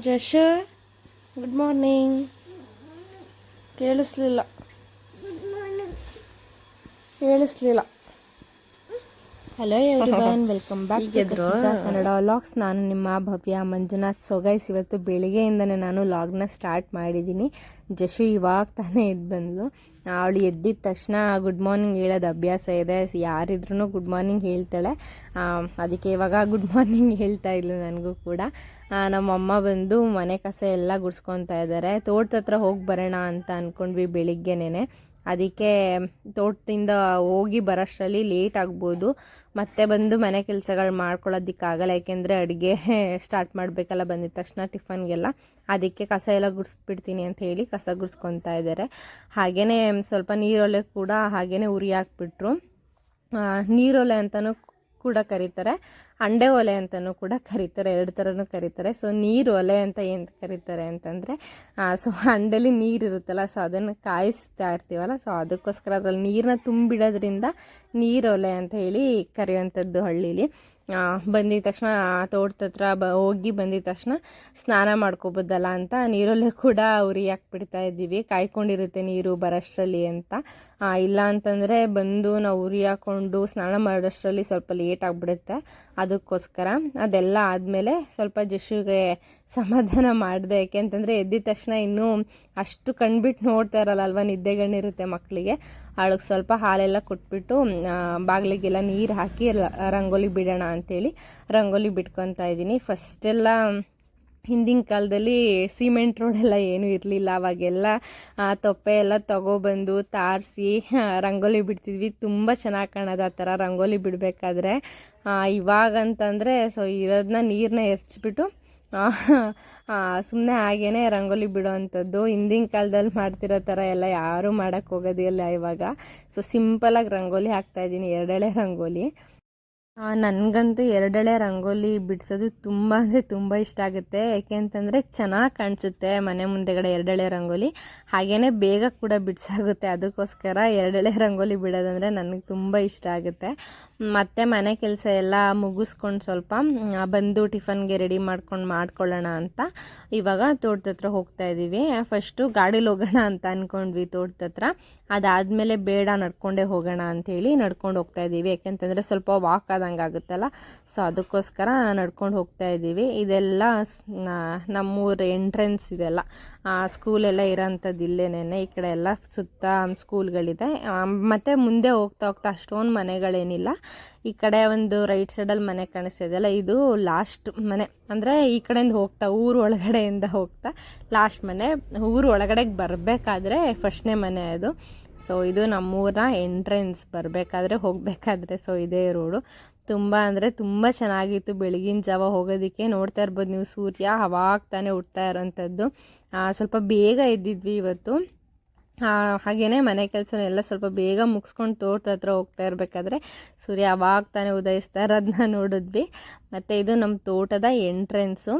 ಜಶ good morning ಕೇಳಿಸ್ಲಿಲ್ಲ. ಕೇಳಿಸ್ಲಿಲ್ಲ. Hello everyone welcome back Kannada vlogs ನಾನು ನಿಮ್ಮ ಭವ್ಯ ಮಂಜುನಾಥ್ ಸೊಗೈಸ್. ಇವತ್ತು ಬೆಳಿಗ್ಗೆಯಿಂದನೇ ನಾನು ಲಾಗ್ನ ಸ್ಟಾರ್ಟ್ ಮಾಡಿದ್ದೀನಿ. ಜಶು ಇವಾಗ ತಾನೇ ಎದ್ದು ಬಂದ್ಲು. ಅವಳು ಎದ್ದಿದ ತಕ್ಷಣ ಗುಡ್ ಮಾರ್ನಿಂಗ್ ಹೇಳೋದು ಅಭ್ಯಾಸ ಇದೆ. ಯಾರಿದ್ರೂ ಗುಡ್ ಮಾರ್ನಿಂಗ್ ಹೇಳ್ತಾಳೆ. ಅದಕ್ಕೆ ಇವಾಗ ಗುಡ್ ಮಾರ್ನಿಂಗ್ ಹೇಳ್ತಾ ಇದ್ಲು ನನಗೂ ಕೂಡ. ನಮ್ಮಮ್ಮ ಬಂದು ಮನೆ ಕಸ ಎಲ್ಲ ಗುಡ್ಸ್ಕೊತಾ ಇದ್ದಾರೆ ತೋಟದ ಹತ್ರ ಹೋಗಿ ಬರೋಣ ಅಂತ ಅಂದ್ಕೊಂಡ್ವಿ ಬೆಳಿಗ್ಗೆನೇ ಅದಕ್ಕೆ ತೋಟದಿಂದ ಹೋಗಿ ಬರೋಷ್ಟರಲ್ಲಿ ಲೇಟ್ ಆಗ್ಬೋದು. ಮತ್ತೆ ಬಂದು ಮನೆ ಕೆಲಸಗಳು ಮಾಡ್ಕೊಳ್ಳೋದಕ್ಕಾಗಲ್ಲ ಯಾಕೆಂದರೆ ಅಡುಗೆ ಸ್ಟಾರ್ಟ್ ಮಾಡಬೇಕಲ್ಲ ಬಂದಿದ ತಕ್ಷಣ ಟಿಫನ್ಗೆಲ್ಲ. ಅದಕ್ಕೆ ಕಸ ಎಲ್ಲ ಗುಡಿಸ್ಬಿಡ್ತೀನಿ ಅಂತ ಹೇಳಿ ಕಸ ಗುಡಿಸ್ಕೊತಾ ಇದ್ದಾರೆ ಹಾಗೆಯೇ ಸ್ವಲ್ಪ ನೀರೊಲೆ ಕೂಡ ಹಾಗೆಯೇ ಉರಿ ಹಾಕ್ಬಿಟ್ರು. ನೀರೊಲೆ ಅಂತಲೂ ಕೂಡ ಕರೀತಾರೆ. ಅಂಡೆ ಒಲೆ ಅಂತಲೂ ಕೂಡ ಕರೀತಾರೆ, ಎರಡು ಥರನೂ ಕರೀತಾರೆ. ಸೊ ನೀರು ಒಲೆ ಅಂತ ಏನು ಕರೀತಾರೆ ಅಂತಂದರೆ ಸೊ ಅಂಡೆಲಿ ನೀರು ಇರುತ್ತಲ್ಲ ಸೊ ಅದನ್ನು ಕಾಯಿಸ್ತಾ ಇರ್ತೀವಲ್ಲ ಸೊ ಅದಕ್ಕೋಸ್ಕರ ಅದರಲ್ಲಿ ನೀರನ್ನ ತುಂಬಿಡೋದ್ರಿಂದ ನೀರೊಲೆ ಅಂತ ಹೇಳಿ ಕರೆಯುವಂಥದ್ದು ಹಳ್ಳೀಲಿ. ಬಂದಿದ ತಕ್ಷಣ ತೋಟದ ಹತ್ರ ಬ, ಹೋಗಿ ಬಂದಿದ ತಕ್ಷಣ ಸ್ನಾನ ಮಾಡ್ಕೋಬೋದಲ್ಲ ಅಂತ ನೀರಲ್ಲೇ ಕೂಡ ಉರಿ ಹಾಕ್ಬಿಡ್ತಾ ಇದ್ದೀವಿ. ಕಾಯ್ಕೊಂಡಿರುತ್ತೆ ನೀರು ಬರೋಷ್ಟರಲ್ಲಿ ಅಂತ. ಇಲ್ಲ ಅಂತಂದರೆ ಬಂದು ನಾವು ಉರಿ ಹಾಕ್ಕೊಂಡು ಸ್ನಾನ ಮಾಡೋಷ್ಟರಲ್ಲಿ ಸ್ವಲ್ಪ ಲೇಟ್ ಆಗಿಬಿಡುತ್ತೆ. ಅದಕ್ಕೋಸ್ಕರ ಅದೆಲ್ಲ ಆದಮೇಲೆ ಸ್ವಲ್ಪ ಜಶುಗೆ ಸಮಾಧಾನ ಮಾಡಿದೆ. ಯಾಕೆಂತಂದರೆ ಎದ್ದಿದ ತಕ್ಷಣ ಇನ್ನೂ ಅಷ್ಟು ಕಣ್ಬಿಟ್ಟು ನೋಡ್ತಾ ಇರಲ್ಲ ಅಲ್ವಾ ನಿದ್ದೆಗಣ್ಣಿರುತ್ತೆ ಮಕ್ಕಳಿಗೆ ಅವಳಿಗೆ ಸ್ವಲ್ಪ ಹಾಲೆಲ್ಲ ಕೊಟ್ಬಿಟ್ಟು ಬಾಗಿಲಿಗೆಲ್ಲ ನೀರು ಹಾಕಿ ರಂಗೋಲಿ ಬಿಡೋಣ ಅಂಥೇಳಿ ರಂಗೋಲಿ ಬಿಟ್ಕೊತಾ ಇದ್ದೀನಿ. ಫಸ್ಟೆಲ್ಲ ಹಿಂದಿನ ಕಾಲದಲ್ಲಿ ಸಿಮೆಂಟ್ ರೋಡೆಲ್ಲ ಏನೂ ಇರಲಿಲ್ಲ. ಅವಾಗೆಲ್ಲ ತೊಪ್ಪೆ ಎಲ್ಲ ತಗೊಬಂದು ತಾರಿಸಿ ರಂಗೋಲಿ ಬಿಡ್ತಿದ್ವಿ. ತುಂಬ ಚೆನ್ನಾಗಿ ಕಾಣೋದು ಆ ಥರ ರಂಗೋಲಿ ಬಿಡಬೇಕಾದ್ರೆ. ಇವಾಗಂತಂದರೆ ಸೊ ಇರೋದನ್ನ ನೀರನ್ನ ಎರ್ಚ್ಬಿಟ್ಟು ಸುಮ್ಮನೆ ಹಾಗೇ ರಂಗೋಲಿ ಬಿಡೋವಂಥದ್ದು ಹಿಂದಿನ ಕಾಲದಲ್ಲಿ ಮಾಡ್ತಿರೋ ಥರ ಎಲ್ಲ ಯಾರೂ ಮಾಡೋಕ್ಕೆ ಹೋಗೋದಿಲ್ಲ ಇವಾಗ. ಸೊ ಸಿಂಪಲಾಗಿ ರಂಗೋಲಿ ಹಾಕ್ತಾಯಿದ್ದೀನಿ ಎರಡೆಳೆ ರಂಗೋಲಿ. ನನಗಂತೂ ಎರಡೆಳೆ ರಂಗೋಲಿ ಬಿಡಿಸೋದು ತುಂಬ ಅಂದರೆ ತುಂಬ ಇಷ್ಟ ಆಗುತ್ತೆ. ಯಾಕೆ ಅಂತಂದರೆ ಚೆನ್ನಾಗಿ ಕಾಣಿಸುತ್ತೆ ಮನೆ ಮುಂದೆಗಡೆ ಎರಡೆಳೆ ರಂಗೋಲಿ. ಹಾಗೆಯೇ ಬೇಗ ಕೂಡ ಬಿಡಿಸಾಗುತ್ತೆ. ಅದಕ್ಕೋಸ್ಕರ ಎರಡೆಳೆ ರಂಗೋಲಿ ಬಿಡೋದಂದರೆ ನನಗೆ ತುಂಬ ಇಷ್ಟ ಆಗುತ್ತೆ. ಮತ್ತು ಮನೆ ಕೆಲಸ ಎಲ್ಲ ಮುಗಿಸ್ಕೊಂಡು ಸ್ವಲ್ಪ ಬಂದು ಟಿಫನ್ಗೆ ರೆಡಿ ಮಾಡ್ಕೊಂಡು ಮಾಡ್ಕೊಳ್ಳೋಣ ಅಂತ ಇವಾಗ ತೋಟದ ಹತ್ರ ಹೋಗ್ತಾ ಇದ್ದೀವಿ ಫಸ್ಟು ಗಾಡೀಲಿ ಹೋಗೋಣ ಅಂತ ಅಂದ್ಕೊಂಡ್ವಿ ತೋಟದ ಹತ್ರ. ಅದಾದಮೇಲೆ ಬೇಡ ನಡ್ಕೊಂಡೇ ಹೋಗೋಣ ಅಂಥೇಳಿ ನಡ್ಕೊಂಡು ಹೋಗ್ತಾ ಇದ್ದೀವಿ ಯಾಕೆಂತಂದರೆ ಸ್ವಲ್ಪ ವಾಕ್ ಆದಂಗೆ ಆಗುತ್ತಲ್ಲ? ಸೊ ಅದಕ್ಕೋಸ್ಕರ ನಡ್ಕೊಂಡು ಹೋಗ್ತಾ ಇದ್ದೀವಿ. ಇದೆಲ್ಲ ನಮ್ಮೂರ ಎಂಟ್ರೆನ್ಸ್ ಇದೆಲ್ಲ. ಸ್ಕೂಲೆಲ್ಲ ಇರೋಂಥದ್ದು ಇಲ್ಲೇನೆ ಈ ಕಡೆ ಎಲ್ಲ ಸುತ್ತ ಸ್ಕೂಲ್ಗಳಿದೆ ಮತ್ತು ಮುಂದೆ ಹೋಗ್ತಾ ಹೋಗ್ತಾ ಅಷ್ಟೊಂದು ಮನೆಗಳೇನಿಲ್ಲ. ಈ ಕಡೆ ಒಂದು ರೈಟ್ ಸೈಡಲ್ಲಿ ಮನೆ ಕಾಣಿಸ್ತಿದೆಯಲ್ಲ ಇದು ಲಾಸ್ಟ್ ಮನೆ. ಅಂದರೆ ಈ ಕಡೆಯಿಂದ ಹೋಗ್ತಾ, ಊರು ಒಳಗಡೆಯಿಂದ ಹೋಗ್ತಾ ಲಾಸ್ಟ್ ಮನೆ. ಊರು ಒಳಗಡೆಗೆ ಬರಬೇಕಾದ್ರೆ ಫಸ್ಟ್ನೇ ಮನೆ ಅದು. ಸೊ ಇದು ನಮ್ಮೂರ ಎಂಟ್ರೆನ್ಸ್ ಬರಬೇಕಾದ್ರೆ ಹೋಗಬೇಕಾದ್ರೆ ಸೊ ಇದೇ ರೋಡು ತುಂಬ ಅಂದರೆ ತುಂಬ ಚೆನ್ನಾಗಿತ್ತು ಬೆಳಗಿನ ಜಾವ ಹೋಗೋದಕ್ಕೆ. ನೋಡ್ತಾ ಇರ್ಬೋದು ನೀವು ಸೂರ್ಯ ಅವಾಗ ತಾನೇ ಹುಟ್ತಾ ಇರೋಂಥದ್ದು. ಆ, ಸ್ವಲ್ಪ ಬೇಗ ಎದ್ದಿದ್ವಿ ಇವತ್ತು. ಹಾಗೆಯೇ ಮನೆ ಕೆಲಸನೆಲ್ಲ ಸ್ವಲ್ಪ ಬೇಗ ಮುಗಿಸ್ಕೊಂಡು ತೋಟದ ಹತ್ರ ಹೋಗ್ತಾ ಇರಬೇಕಾದ್ರೆ ಸೂರ್ಯ ಅವಾಗ ತಾನೇ ಉದಯಿಸ್ತಾ ಇರೋದನ್ನ ನೋಡಿದ್ವಿ. ಮತ್ತು ಇದು ನಮ್ಮ ತೋಟದ ಎಂಟ್ರೆನ್ಸು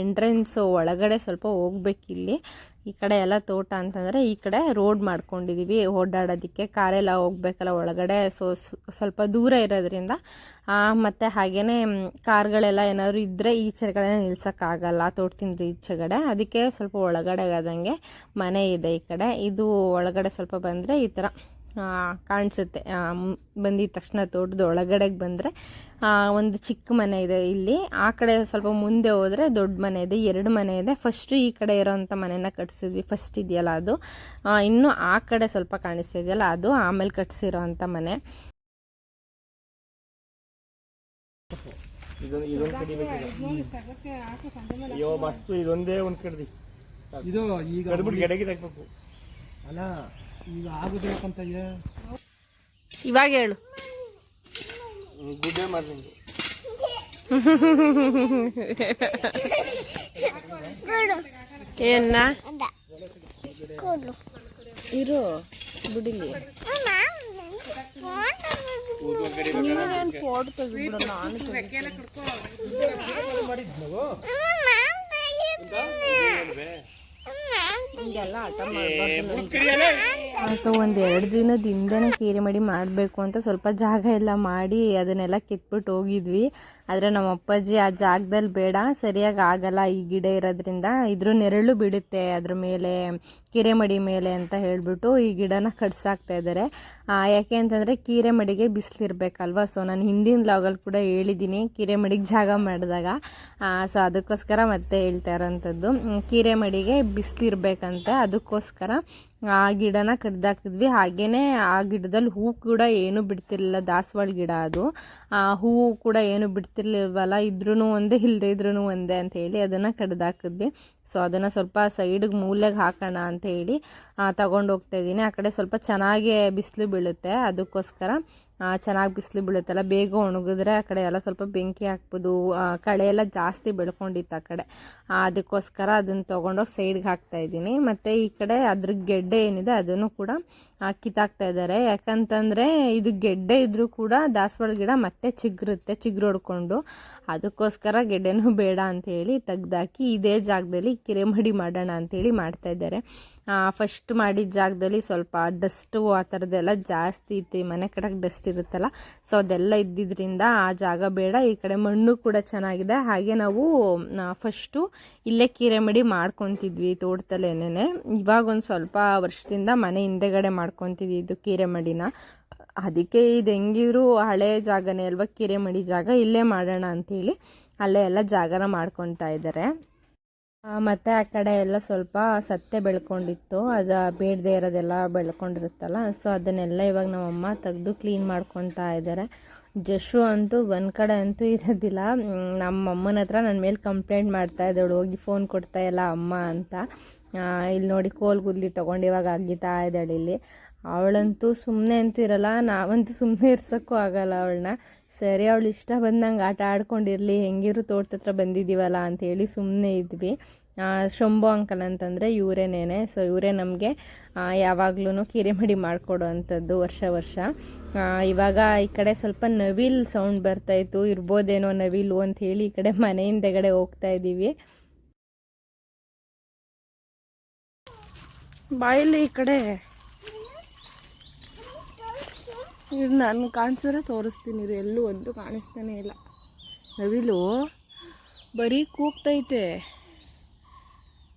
ಎಂಟ್ರೆನ್ಸು ಒಳಗಡೆ ಸ್ವಲ್ಪ ಹೋಗ್ಬೇಕಿಲ್ಲಿ ಈ ಕಡೆ ಎಲ್ಲ ತೋಟ ಅಂತಂದರೆ ಈ ಕಡೆ ರೋಡ್ ಮಾಡ್ಕೊಂಡಿದ್ದೀವಿ ಓಡಾಡೋದಕ್ಕೆ ಕಾರೆಲ್ಲ ಹೋಗ್ಬೇಕಲ್ಲ, ಒಳಗಡೆ ಸೊ ಸ್ವಲ್ಪ ದೂರ ಇರೋದ್ರಿಂದ. ಮತ್ತು ಹಾಗೆಯೇ ಕಾರ್ಗಳೆಲ್ಲ ಏನಾದರೂ ಇದ್ದರೆ ಈಚೆಗಡೆ ನಿಲ್ಸೋಕ್ಕಾಗಲ್ಲ ತೋಟದಿಂದ ಈಚೆಗಡೆ ಅದಕ್ಕೆ ಸ್ವಲ್ಪ ಒಳಗಡೆ ಆದಂಗೆ ಮನೆ ಇದೆ ಈ ಕಡೆ. ಇದು ಒಳಗಡೆ ಸ್ವಲ್ಪ ಬಂದರೆ ಈ ಥರ ಕಾಣಿಸುತ್ತೆ. ಬಂದಿದ ತಕ್ಷಣ ತೋಟದ ಒಳಗಡೆಗೆ ಬಂದರೆ ಒಂದು ಚಿಕ್ಕ ಮನೆ ಇದೆ ಇಲ್ಲಿ. ಆ ಕಡೆ ಸ್ವಲ್ಪ ಮುಂದೆ ಹೋದರೆ ದೊಡ್ಡ ಮನೆ ಇದೆ ಎರಡು ಮನೆ ಇದೆ. ಫಸ್ಟು ಈ ಕಡೆ ಇರೋವಂಥ ಮನೆನ ಕಟ್ಸಿದ್ವಿ. ಫಸ್ಟ್ ಇದೆಯಲ್ಲ ಅದು. ಇನ್ನು ಆ ಕಡೆ ಸ್ವಲ್ಪ ಕಾಣಿಸ್ತಿದೆಯಲ್ಲ ಅದು ಆಮೇಲೆ ಕಟ್ಸಿರೋ ಅಂಥ ಮನೆ. ಇದೊಂದು ಒಂದು ಕಡ್ದಿ. ಇದು ಈಗ ಗಡಬಿಡಿ ಗೆಡಗಿ ತೆಗ್ಬೇಕು. ಅಲ್ಲ ಈಗ ಇವಾಗ ಹೇಳು. ಗುಡ್ಡೆ ಮಾಡಿ ಏನ? ಇರು ಬಿಡಿಲಿ. ಫೋಟೋ ತೆಗೆದ್ಬಿಡು ನಾನು ಹಿಂಗೆಲ್ಲ ಆಟ ಮಾಡ್ಬಾರ್ದು. ಸೊ ಒಂದು ಎರಡು ದಿನದ ಕೇರಿ ಮಡಿ ಮಾಡಬೇಕು ಅಂತ ಸ್ವಲ್ಪ ಜಾಗ ಎಲ್ಲ ಮಾಡಿ ಅದನ್ನೆಲ್ಲ ಕಿತ್ಬಿಟ್ಟು ಹೋಗಿದ್ವಿ. ಆದರೆ ನಮ್ಮ ಅಪ್ಪಾಜಿ ಆ ಜಾಗದಲ್ಲಿ ಬೇಡ, ಸರಿಯಾಗಿ ಆಗಲ್ಲ ಈ ಗಿಡ ಇರೋದ್ರಿಂದ. ಇದ್ರ ನೆರಳು ಬಿಡುತ್ತೆ ಅದ್ರ ಮೇಲೆ, ಕೀರೆಮಡಿ ಮೇಲೆ ಅಂತ ಹೇಳಿಬಿಟ್ಟು ಈ ಗಿಡನ ಕಟ್ಸಾಕ್ತಾ ಇದ್ದಾರೆ ಯಾಕೆ ಅಂತಂದರೆ ಕೀರೆಮಡಿಗೆ ಬಿಸಿಲಿರ್ಬೇಕಲ್ವ ಸೊ ನಾನು ಹಿಂದಿನ ಲಾಗಲ್ಲಿ ಕೂಡ ಹೇಳಿದ್ದೀನಿ ಕೀರೆ ಮಡಿಗೆ ಜಾಗ ಮಾಡಿದಾಗ. ಸೊ ಅದಕ್ಕೋಸ್ಕರ ಮತ್ತೆ ಹೇಳ್ತಾ ಇರೋಂಥದ್ದು. ಕೀರೆಮಡಿಗೆ ಕೀರೆ ಮಡಿಗೆ ಬಿಸಿಲಿರ್ಬೇಕಂತೆ ಅದಕ್ಕೋಸ್ಕರ ಆ ಗಿಡನ ಕಡ್ದಾಕ್ತಿದ್ವಿ ಹಾಗೇ ಆ ಗಿಡದಲ್ಲಿ ಹೂ ಕೂಡ ಏನು ಬಿಡ್ತಿರ್ಲಿಲ್ಲ, ದಾಸವಾಳ ಗಿಡ ಅದು. ಹೂವು ಕೂಡ ಏನು ಬಿಡ್ತಿರ್ಲಿಲ್ವಲ್ಲ ಇದ್ರೂ ಒಂದೇ ಇಲ್ಲದೆ ಇದ್ರೂ ಒಂದೇ ಅಂತ ಹೇಳಿ ಅದನ್ನು ಕಡ್ದಾಕಿದ್ವಿ. ಸೊ ಅದನ್ನು ಸ್ವಲ್ಪ ಸೈಡಿಗೆ ಮೂಲೆಗೆ ಹಾಕೋಣ ಅಂತ ಹೇಳಿ ತಗೊಂಡು ಹೋಗ್ತಾ ಇದ್ದೀನಿ ಆ ಕಡೆ ಸ್ವಲ್ಪ ಚೆನ್ನಾಗಿ ಬಿಸಿಲು ಬೀಳುತ್ತೆ. ಅದಕ್ಕೋಸ್ಕರ ಚೆನ್ನಾಗಿ ಬಿಸಿಲು ಬೀಳುತ್ತಲ್ಲ, ಬೇಗ ಒಣಗಿದ್ರೆ ಆ ಕಡೆ ಎಲ್ಲ ಸ್ವಲ್ಪ ಬೆಂಕಿ ಹಾಕ್ಬೋದು. ಕಳೆ ಎಲ್ಲ ಜಾಸ್ತಿ ಬೆಳ್ಕೊಂಡಿತ್ತು ಆ ಕಡೆ. ಅದಕ್ಕೋಸ್ಕರ ಅದನ್ನು ತೊಗೊಂಡೋಗಿ ಸೈಡ್ಗೆ ಹಾಕ್ತಾ ಇದ್ದೀನಿ. ಮತ್ತು ಈ ಕಡೆ ಅದ್ರ ಗೆಡ್ಡೆ ಏನಿದೆ ಅದನ್ನು ಕೂಡ ಕಿತ್ತಾಕ್ತಾ ಇದ್ದಾರೆ. ಯಾಕಂತಂದರೆ ಇದು ಗೆಡ್ಡೆ ಇದ್ದರೂ ಕೂಡ ದಾಸವಾಳ ಗಿಡ ಮತ್ತೆ ಚಿಗುರುತ್ತೆ, ಚಿಗುರು ಹೊಡ್ಕೊಂಡು. ಅದಕ್ಕೋಸ್ಕರ ಗೆಡ್ಡೆನೂ ಬೇಡ ಅಂತ ಹೇಳಿ ತೆಗ್ದಾಕಿ ಇದೇ ಜಾಗದಲ್ಲಿ ಕಿರೆಮಡಿ ಮಾಡೋಣ ಅಂತೇಳಿ ಮಾಡ್ತಾ ಇದ್ದಾರೆ. ಫಸ್ಟ್ ಮಾಡಿದ ಜಾಗದಲ್ಲಿ ಸ್ವಲ್ಪ ಡಸ್ಟು ಆ ಥರದ್ದೆಲ್ಲ ಜಾಸ್ತಿ ಇತ್ತು. ಮನೆ ಕಡೆಗೆ ಡಸ್ಟ್ ಇರುತ್ತಲ್ಲ ಸೊ ಅದೆಲ್ಲ ಇದ್ದಿದ್ದರಿಂದ ಆ ಜಾಗ ಬೇಡ. ಈ ಕಡೆ ಮಣ್ಣು ಕೂಡ ಚೆನ್ನಾಗಿದೆ. ಹಾಗೆ ನಾವು ಫಸ್ಟು ಇಲ್ಲೇ ಕೀರೆಮಡಿ ಮಾಡ್ಕೊತಿದ್ವಿ ತೋಟದಲ್ಲೇನೆ ಇವಾಗ ಒಂದು ಸ್ವಲ್ಪ ವರ್ಷದಿಂದ ಮನೆ ಹಿಂದೆಗಡೆ ಮಾಡ್ಕೊತಿದ್ವಿ ಇದು ಕೀರೆಮಡಿನ ಅದಕ್ಕೆ ಇದು ಹೆಂಗಿದ್ರು ಹಳೆ ಜಾಗನೇ ಅಲ್ವಾ? ಕಿರೆಮಡಿ ಜಾಗ ಇಲ್ಲೇ ಮಾಡೋಣ ಅಂಥೇಳಿ ಅಲ್ಲೇ ಎಲ್ಲ ಜಾಗನ ಮಾಡ್ಕೊತಾ ಇದ್ದಾರೆ ಮತ್ತೆ ಆ ಕಡೆ ಎಲ್ಲ ಸ್ವಲ್ಪ ಸತ್ತೆ ಬೆಳ್ಕೊಂಡಿತ್ತು. ಅದು ಬೇಡದೇ ಇರೋದೆಲ್ಲ ಬೆಳ್ಕೊಂಡಿರುತ್ತಲ್ಲ, ಸೊ ಅದನ್ನೆಲ್ಲ ಇವಾಗ ನಮ್ಮಮ್ಮ ತೆಗೆದು ಕ್ಲೀನ್ ಮಾಡ್ಕೊತಾ ಇದ್ದಾರೆ ಜಶು ಅಂತೂ ಒಂದು ಕಡೆ ಅಂತೂ ಇರೋದಿಲ್ಲ. ನಮ್ಮ ಅಮ್ಮನ ಹತ್ರ ನನ್ನ ಮೇಲೆ ಕಂಪ್ಲೇಂಟ್ ಮಾಡ್ತಾ ಇದ್ದವಳು ಹೋಗಿ ಫೋನ್ ಕೊಡ್ತಾ ಇಲ್ಲ ಅಮ್ಮ ಅಂತ. ಇಲ್ಲಿ ನೋಡಿ ಕೋಲ್ ಗುದ್ಲಿ ತೊಗೊಂಡು ಇವಾಗ ಅಗ್ಗಿತಾ ಇದ್ದಾಳೆ ಇಲ್ಲಿ. ಅವಳಂತೂ ಸುಮ್ಮನೆ ಅಂತೂ ಇರಲ್ಲ, ನಾವಂತೂ ಸುಮ್ಮನೆ ಇರ್ಸೋಕ್ಕೂ ಆಗಲ್ಲ ಅವಳನ್ನ. ಸರಿ, ಅವಳು ಇಷ್ಟ ಬಂದಂಗೆ ಆಟ ಆಡ್ಕೊಂಡಿರಲಿ ಹೆಂಗಿರು ತೋಟದ ಹತ್ರ ಬಂದಿದ್ದೀವಲ್ಲ ಅಂಥೇಳಿ ಸುಮ್ಮನೆ ಇದ್ವಿ. ಶಂಭು ಅಂಕಲ್ ಅಂತಂದರೆ ಇವರೇನೇನೆ. ಸೊ ಇವರೇ ನಮಗೆ ಯಾವಾಗ್ಲೂ ಕಿರಿಮಡಿ ಮಾಡಿಕೊಡೋ ಅಂಥದ್ದು ವರ್ಷ. ವರ್ಷ ಇವಾಗ ಈ ಕಡೆ ಸ್ವಲ್ಪ ನವಿಲ್ ಸೌಂಡ್ ಬರ್ತಾಯಿತ್ತು ಇರ್ಬೋದೇನೋ ನವಿಲು ಅಂತ ಈ ಕಡೆ ಮನೆ ಹಿಂದೆಗಡೆ ಹೋಗ್ತಾ ಇದ್ದೀವಿ. ಬಾಯಲ್ಲಿ ಈ ಕಡೆ ಇದು ನಾನು ಕಾಣಿಸಿದ್ರೆ ತೋರಿಸ್ತೀನಿ ಇದು ಎಲ್ಲೂ ಒಂದು ಕಾಣಿಸ್ತಾನೆ ಇಲ್ಲ. ನವಿಲು ಬರೀ ಕೂಗ್ತೈತೆ.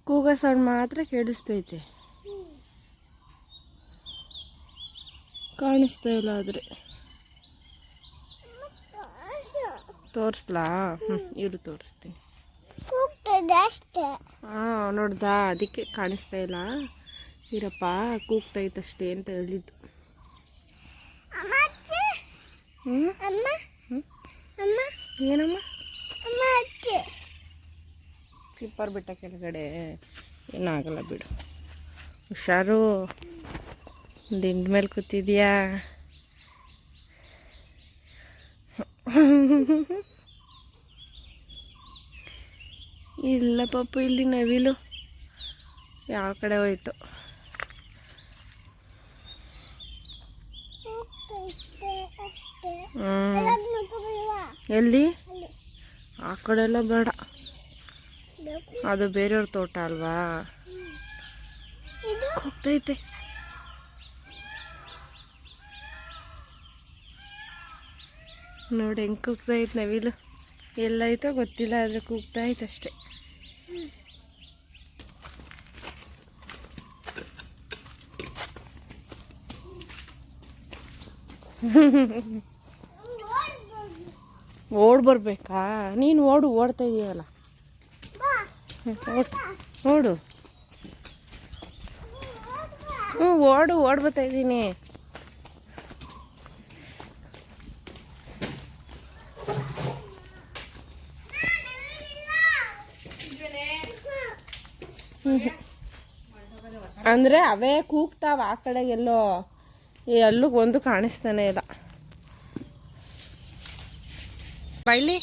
ಕೂಗೋ ಸೌಂಡ್ ಮಾತ್ರ ಕೇಳಿಸ್ತೈತೆ. ಕಾಣಿಸ್ತಾ ಇಲ್ಲ ಆದರೆ. ತೋರಿಸ್ಲಾ? ಹ್ಞೂ ಇರು ತೋರಿಸ್ತೀನಿ. ಹಾಂ ನೋಡ್ದಾ ಅದಕ್ಕೆ ಕಾಣಿಸ್ತಾ ಇಲ್ಲ. ಇರಪ್ಪ ಕೂಗ್ತೈತಷ್ಟೇ ಅಂತ ಹೇಳಿದ್ದು. ಹ್ಞೂ ಏನಮ್ಮ? ಸ್ಲಿಪ್ಪರ್ ಬಿಟ್ಟ ಕೆಳಗಡೆ. ಏನಾಗಲ್ಲ ಬಿಡು. ಹುಷಾರು. ದಿಂಡ ಮೇಲೆ ಕೂತಿದ್ಯಾ? ಇಲ್ಲ ಪಪ್ಪು ಇಲ್ಲಿ ನವಿಲು. ಯಾವ ಕಡೆ ಹೋಯ್ತು? ಎಲ್ಲಿ? ಆ ಕಡೆ ಎಲ್ಲ ಬೇಡ. ಅದು ಬೇರೆಯವ್ರ ತೋಟ ಅಲ್ವಾ? ಹೋಗ್ತೈತೆ. ನೋಡಿ ಹೆಂಗೆ ಕೂಗ್ತೈತೆ ನವಿಲು. ಎಲ್ಲೈತೋ ಗೊತ್ತಿಲ್ಲ, ಆದರೆ ಇತ್ತು ಅಷ್ಟೆ. ಓಡ್ ಬರಬೇಕಾ ನೀನು ಓಡು ಓಡ್ತಾ ಇದೀಯಲ್ಲ. ಓಡ್ ಹ್ಞೂ ಓಡು ಓಡ್ ಬರ್ತಾ ಇದ್ದೀನಿ ಅಂದರೆ ಅವೇ ಕೂಗ್ತಾವ ಆ ಕಡೆಗೆಲ್ಲೋ. ಈ ಅಲ್ಲೂ ಒಂದು ಕಾಣಿಸ್ತಾನೆ ಇಲ್ಲ. ಬಳ್ಳಿ.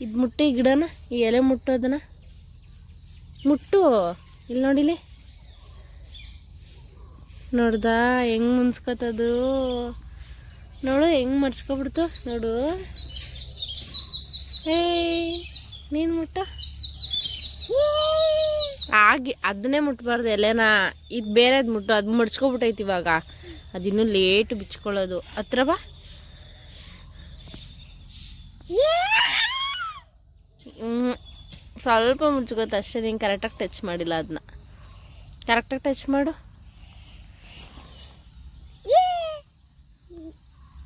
ಇದು ಮುಟ್ಟಿ ಗಿಡನ, ಈ ಎಲೆ ಮುಟ್ಟೋದನ್ನ. ಮುಟ್ಟು. ಇಲ್ಲಿ. ನೋಡಿಲಿ ನೋಡ್ದಾ, ಹೆಂಗ್ ಮುನ್ಸ್ಕೊತದು. ನೋಡು, ಹೆಂಗ್ ಮರ್ಚ್ಕೊಬಿಡ್ತು. ನೋಡು. ಏಯ್, ನೀನು ಮುಟ್ಟ. ಆಗಿ ಅದನ್ನೇ ಮುಟ್ಬಾರ್ದು ಎಲೆನ. ಇದು ಬೇರೆದು ಮುಟ್ಟು, ಅದು ಮಡ್ಚ್ಕೊಬಿಟ್ಟೈತಿ ಇವಾಗ. ಅದಿನ್ನೂ ಲೇಟ್ ಬಿಚ್ಕೊಳ್ಳೋದು. ಹತ್ರ ಬಾ ಹ್ಞೂ ಸ್ವಲ್ಪ ಮುಚ್ಕೋತ ಅಷ್ಟೇ, ನೀನು ಕರೆಕ್ಟಾಗಿ ಟಚ್ ಮಾಡಿಲ್ಲ ಅದನ್ನ ಕರೆಕ್ಟಾಗಿ ಟಚ್ ಮಾಡು.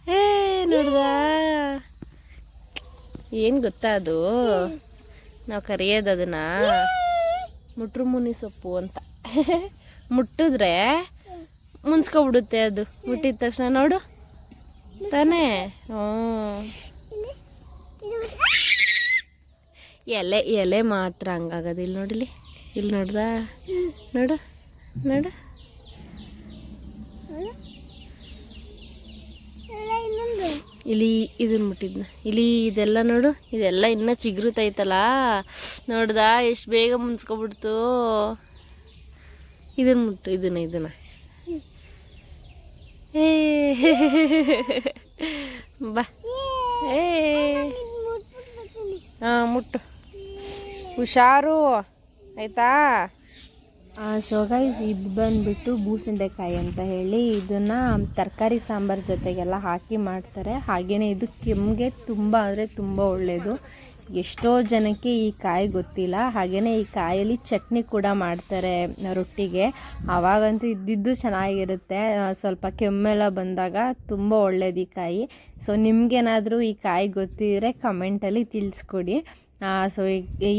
ಏ, ನೋಡ್ದ? ಏನು ಗೊತ್ತಾ ಅದು? ನಾವು ಕರಿಯೋದು ಅದನ್ನ ಮುಟ್ರು ಮುನಿ ಸೊಪ್ಪು ಅಂತ. ಮುಟ್ಟಿದ್ರೆ ಮುನ್ಸ್ಕೊಬಿಡುತ್ತೆ ಅದು. ಮುಟ್ಟಿದ ತಕ್ಷಣ ನೋಡು. ತಾನೇ? ಹ್ಞೂ ಎಲೆ ಎಲೆ ಮಾತ್ರ ಹಂಗಾಗದು. ಇಲ್ಲಿ ನೋಡಿಲಿ ಇಲ್ಲಿ ನೋಡ್ದ? ನೋಡು ನೋಡು. ಇಲಿ ಇದನ್ನ ಮುಟ್ಟಿದ್ನ. ಇಲಿ ಇದೆಲ್ಲ ನೋಡು ಇದೆಲ್ಲ ಇನ್ನೂ ಚಿಗುರುತೈತಲ್ಲ. ನೋಡ್ದ? ಎಷ್ಟು ಬೇಗ ಮುನ್ಸ್ಕೊಬಿಡ್ತು. ಇದನ್ನ ಮುಟ್ಟು ಇದನ್ನ ಇದನ್ನ. ಏ ಬಾ. ಏ. ಹಾಂ ಮುಟ್ಟು. ಹುಷಾರು. ಆಯಿತಾ? ಸೊ ಗೈಸ್ ಇದು ಬಂದುಬಿಟ್ಟು ಬೂಸಂಡೆಕಾಯಿ ಅಂತ ಹೇಳಿ ಇದನ್ನು ತರಕಾರಿ ಸಾಂಬಾರು ಜೊತೆಗೆಲ್ಲ ಹಾಕಿ ಮಾಡ್ತಾರೆ. ಹಾಗೆಯೇ ಇದು ಕೆಮ್ಮಿಗೆ ತುಂಬ ಅಂದರೆ ತುಂಬ ಒಳ್ಳೆಯದು ಎಷ್ಟೋ ಜನಕ್ಕೆ ಈ ಕಾಯಿ ಗೊತ್ತಿಲ್ಲ. ಹಾಗೆಯೇ ಈ ಕಾಯಲ್ಲಿ ಚಟ್ನಿ ಕೂಡ ಮಾಡ್ತಾರೆ ರೊಟ್ಟಿಗೆ. ಆವಾಗಂತೂ ಇದ್ದಿದ್ದು ಚೆನ್ನಾಗಿರುತ್ತೆ. ಸ್ವಲ್ಪ ಕೆಮ್ಮೆಲ್ಲ ಬಂದಾಗ ತುಂಬ ಒಳ್ಳೇದು ಈ ಕಾಯಿ. ಸೊ ನಿಮಗೇನಾದರೂ ಈ ಕಾಯಿ ಗೊತ್ತಿದ್ರೆ ಕಮೆಂಟಲ್ಲಿ ತಿಳಿಸ್ಕೊಡಿ. ಸೊ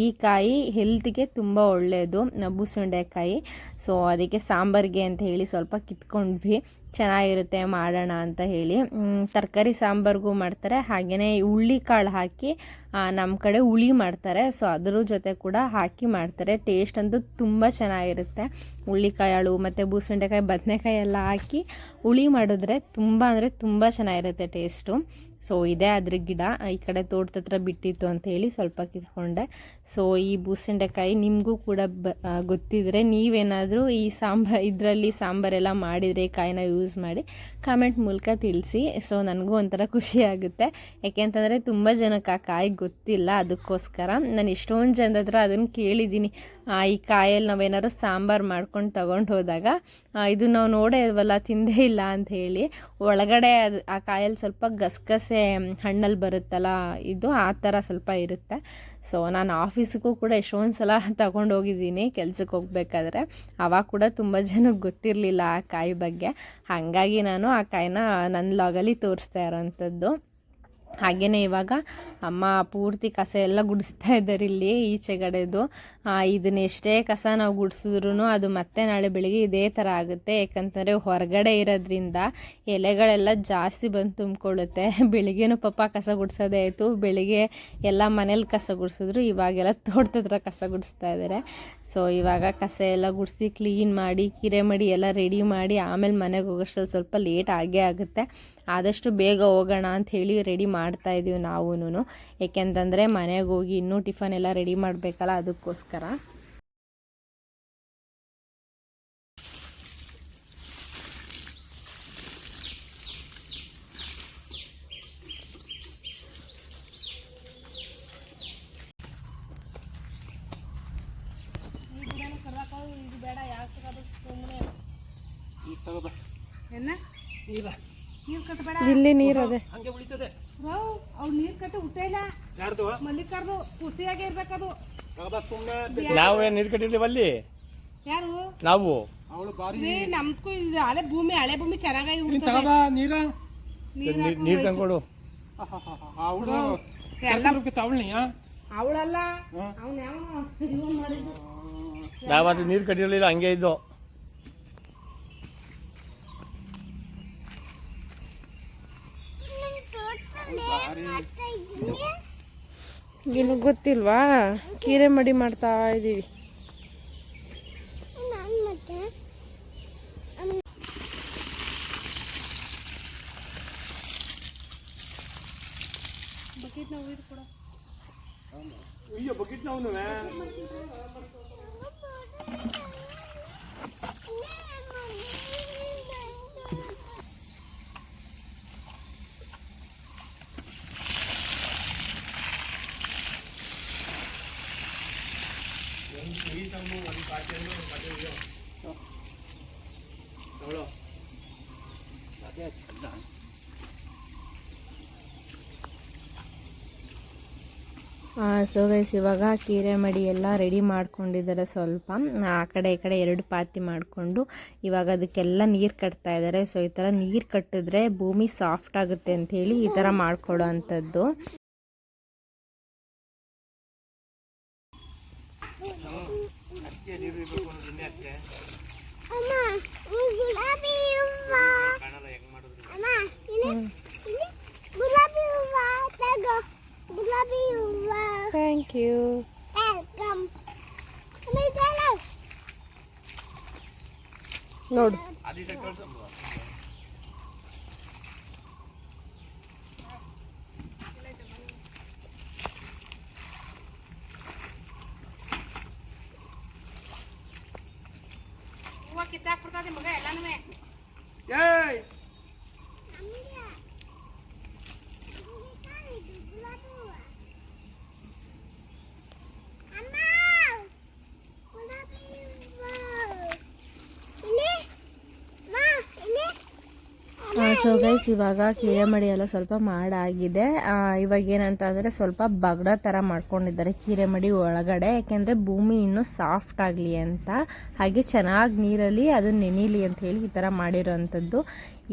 ಈ ಕಾಯಿ ಹೆಲ್ತ್ಗೆ ತುಂಬ ಒಳ್ಳೆಯದು ಬೂಸುಂಡೆಕಾಯಿ. ಸೊ ಅದಕ್ಕೆ ಸಾಂಬಾರಿಗೆ ಅಂತ ಹೇಳಿ ಸ್ವಲ್ಪ ಕಿತ್ಕೊಂಡ್ವಿ. ಚೆನ್ನಾಗಿರುತ್ತೆ ಮಾಡೋಣ ಅಂತ ಹೇಳಿ. ತರಕಾರಿ ಸಾಂಬಾರಿಗೂ ಮಾಡ್ತಾರೆ. ಹಾಗೆಯೇ ಹುಳ್ಳಿ ಕಾಳು ಹಾಕಿ ನಮ್ಮ ಕಡೆ ಹುಳಿ ಮಾಡ್ತಾರೆ. ಸೊ ಅದರ ಜೊತೆ ಕೂಡ ಹಾಕಿ ಮಾಡ್ತಾರೆ. ಟೇಸ್ಟ್ ಅಂತೂ ತುಂಬ ಚೆನ್ನಾಗಿರುತ್ತೆ. ಹುಳ್ಳಿಕಾಳು ಮತ್ತು ಬೂಸುಂಡೆಕಾಯಿ, ಬದನೆಕಾಯಿ ಎಲ್ಲ ಹಾಕಿ ಹುಳಿ ಮಾಡಿದ್ರೆ ತುಂಬ ಅಂದರೆ ತುಂಬ ಚೆನ್ನಾಗಿರುತ್ತೆ ಟೇಸ್ಟು ಸೊ ಇದೇ ಅದ್ರ ಗಿಡ ಈ ಕಡೆ ತೋಟದ ಹತ್ರ ಬಿಟ್ಟಿತ್ತು ಅಂತ ಹೇಳಿ ಸ್ವಲ್ಪ ಕಿತ್ಕೊಂಡೆ. ಸೊ ಈ ಬೂಸಂಡೆಕಾಯಿ ನಿಮಗೂ ಕೂಡ ಬ ಗೊತ್ತಿದ್ರೆ ನೀವೇನಾದರೂ ಈ ಸಾಂಬಾರ್, ಇದರಲ್ಲಿ ಸಾಂಬಾರೆಲ್ಲ ಮಾಡಿದರೆ ಈ ಕಾಯಿನ ಯೂಸ್ ಮಾಡಿ ಕಾಮೆಂಟ್ ಮೂಲಕ ತಿಳಿಸಿ. ಸೊ ನನಗೂ ಒಂಥರ ಖುಷಿ ಆಗುತ್ತೆ. ಯಾಕೆಂತಂದರೆ ತುಂಬ ಜನಕ್ಕೆ ಆ ಕಾಯಿ ಗೊತ್ತಿಲ್ಲ ಅದಕ್ಕೋಸ್ಕರ. ನಾನು ಎಷ್ಟೊಂದು ಜನದ ಹತ್ರ ಅದನ್ನು ಕೇಳಿದ್ದೀನಿ. ಈ ಕಾಯಲ್ಲಿ ನಾವೇನಾದ್ರು ಸಾಂಬಾರು ಮಾಡ್ಕೊಂಡು ತಗೊಂಡು ಹೋದಾಗ ಇದು ನಾವು ನೋಡೇ ಇಲ್ವಲ್ಲ, ತಿಂದೇ ಇಲ್ಲ ಅಂತ ಹೇಳಿ. ಒಳಗಡೆ ಅದು, ಆ ಕಾಯಲ್ಲಿ ಸ್ವಲ್ಪ ಗಸಗಸೆ ಹಣ್ಣಲ್ಲಿ ಬರುತ್ತಲ್ಲ, ಇದು ಆ ಥರ ಸ್ವಲ್ಪ ಇರುತ್ತೆ. ಸೊ ನಾನು ಆಫೀಸಿಗೂ ಕೂಡ ಎಷ್ಟೊಂದು ಸಲ ತಗೊಂಡು ಹೋಗಿದ್ದೀನಿ, ಕೆಲ್ಸಕ್ಕೆ ಹೋಗ್ಬೇಕಾದ್ರೆ. ಅವಾಗ ಕೂಡ ತುಂಬ ಜನಕ್ಕೆ ಗೊತ್ತಿರಲಿಲ್ಲ ಆ ಕಾಯಿ ಬಗ್ಗೆ. ಹಾಗಾಗಿ ನಾನು ಆ ಕಾಯಿನ ನನ್ನ ಲಾಗಲ್ಲಿ ತೋರಿಸ್ತಾ ಇರೋವಂಥದ್ದು ಹಾಗೆಯೇ ಇವಾಗ ಅಮ್ಮ ಪೂರ್ತಿ ಕಸ ಎಲ್ಲ ಗುಡಿಸ್ತಾ ಇದ್ದಾರೆ ಇಲ್ಲಿ ಈಚೆಗಡೆದು ಇದನ್ನ ಎಷ್ಟೇ ಕಸ ನಾವು ಗುಡಿಸಿದ್ರು ಅದು ಮತ್ತೆ ನಾಳೆ ಬೆಳಿಗ್ಗೆ ಇದೇ ಥರ ಆಗುತ್ತೆ. ಯಾಕಂತಂದರೆ ಹೊರಗಡೆ ಇರೋದ್ರಿಂದ ಎಲೆಗಳೆಲ್ಲ ಜಾಸ್ತಿ ಬಂದು ತುಂಬಿಕೊಳ್ಳುತ್ತೆ. ಬೆಳಿಗ್ಗೆನೂ ಪಾಪ ಕಸ ಗುಡಿಸೋದೇ ಆಯಿತು. ಬೆಳಿಗ್ಗೆ ಎಲ್ಲ ಮನೇಲಿ ಕಸ ಗುಡಿಸಿದ್ರು. ಇವಾಗೆಲ್ಲ ತೋಟದ ಹತ್ರ ಕಸ ಗುಡಿಸ್ತಾ ಇದ್ದಾರೆ. ಸೊ ಇವಾಗ ಕಸ ಎಲ್ಲ ಗುಡಿಸಿ ಕ್ಲೀನ್ ಮಾಡಿ, ಕಿರೆ ಮಾಡಿ ಎಲ್ಲ ರೆಡಿ ಮಾಡಿ, ಆಮೇಲೆ ಮನೆಗೆ ಹೋಗೋಷ್ಟರಲ್ಲಿ ಸ್ವಲ್ಪ ಲೇಟ್ ಆಗೇ ಆಗುತ್ತೆ. ಆದಷ್ಟು ಬೇಗ ಹೋಗೋಣ ಅಂತ ಹೇಳಿ ರೆಡಿ ಮಾಡ್ತಾ ಇದೀವಿ ನಾವೂ ಏಕೆಂತಂದರೆ ಮನೆಗೆ ಹೋಗಿ ಇನ್ನೂ ಟಿಫನ್ ಎಲ್ಲ ರೆಡಿ ಮಾಡಬೇಕಲ್ಲ ಅದಕ್ಕೋಸ್ಕರ. ಈಗ ತಗೋಬಾ ಎನ್ನ? ನೀರ ನೀರ್ ಕಟ್ಟಬೇಡ ಇಲ್ಲಿ ನೀರದೆ ಹಂಗೆ ಉಳಿತದೆ. ಅವ್ ನೀರ್ ಕಟ್ಟಿ ಊಟ ಇಲ್ಲ. ಯಾರ್ದು? ಮಲ್ಲಿಕಾರ್ದು ಖುಷಿಯಾಗಿ ಇರ್ಬೇಕದು. ತಗೋಬಾ ಸುಮ್ಮನೆ ನಾವೇ ನೀರು ಕಟ್ಟಿರ್ತೀವಿ ಅಲ್ಲಿ? ಯಾರು? ನಾವು. ಅವಳು ಬಾರಿ ರೀ ನಮ್ಗೂ ಇದು ಹಳೆ ಭೂಮಿ ಹಳೆ ಭೂಮಿ ನೀನ್ ನೀರ. ನೀರ್ ನೀರು ತಂದ್ಕೊಡು. ಅವಳು ಅವಳಲ್ಲ. ಅವ್ನ ಯಾವ ನೀರು ಕಟ್ಟಿರಲಿಲ್ಲ ಹಂಗೆ ಇದ್ದು. ನಿನಗೆ ಗೊತ್ತಿಲ್ವಾ? ಕೀರೆ ಮಡಿ ಮಾಡ್ತಾ ಇದ್ದೀವಿ ಬಕೆಟ್ ನಾವು ಸೊ ಗೈಸ್ ಇವಾಗ ಕೀರೆ ಮಡಿ ಎಲ್ಲ ರೆಡಿ ಮಾಡ್ಕೊಂಡಿದ್ದಾರೆ ಸ್ವಲ್ಪ. ಆ ಕಡೆ ಈ ಕಡೆ ಎರಡು ಪಾತಿ ಮಾಡಿಕೊಂಡು ಇವಾಗ ಅದಕ್ಕೆಲ್ಲ ನೀರು ಕಟ್ತಾ ಇದ್ದಾರೆ. ಸೊ ಈ ಥರ ನೀರು ಕಟ್ಟಿದ್ರೆ ಭೂಮಿ ಸಾಫ್ಟ್ ಆಗುತ್ತೆ ಅಂತ ಹೇಳಿ ಈ ಥರ ಮಾಡಿಕೊಡೋ ಅಂಥದ್ದು. ಗುಲಾಬಿ ಹೂವ ತಗೋ ಗುಲಾಬಿ ಹೂವ ಥ್ಯಾಂಕ್ ಯು ವೆಲ್ಕಮ್ ಮಗ ನೋಡು ಏಯ್ ಗುಲಾಬಿ ಹೂವ ಅಮ್ಮ ಗುಲಾಬಿ ಹೂವ ಇಲ್ಲಿ ಮಾ ಇಲ್ಲಿ ಸೊ ಗೈಸ್ ಇವಾಗ ಕೀರೆ ಮಡಿ ಎಲ್ಲ ಸ್ವಲ್ಪ ಮಾಡಾಗಿದೆ. ಇವಾಗ ಏನಂತ ಅಂದರೆ ಸ್ವಲ್ಪ ಬಗಡ ಥರ ಮಾಡ್ಕೊಂಡಿದ್ದಾರೆ ಕೀರೆ ಮಡಿ ಒಳಗಡೆ. ಯಾಕೆಂದರೆ ಭೂಮಿ ಇನ್ನೂ ಸಾಫ್ಟ್ ಆಗಲಿ ಅಂತ. ಹಾಗೆ ಚೆನ್ನಾಗಿ ನೀರಲ್ಲಿ ಅದು ನೆನೀಲಿ ಅಂತ ಹೇಳಿ ಈ ಥರ ಮಾಡಿರೋವಂಥದ್ದು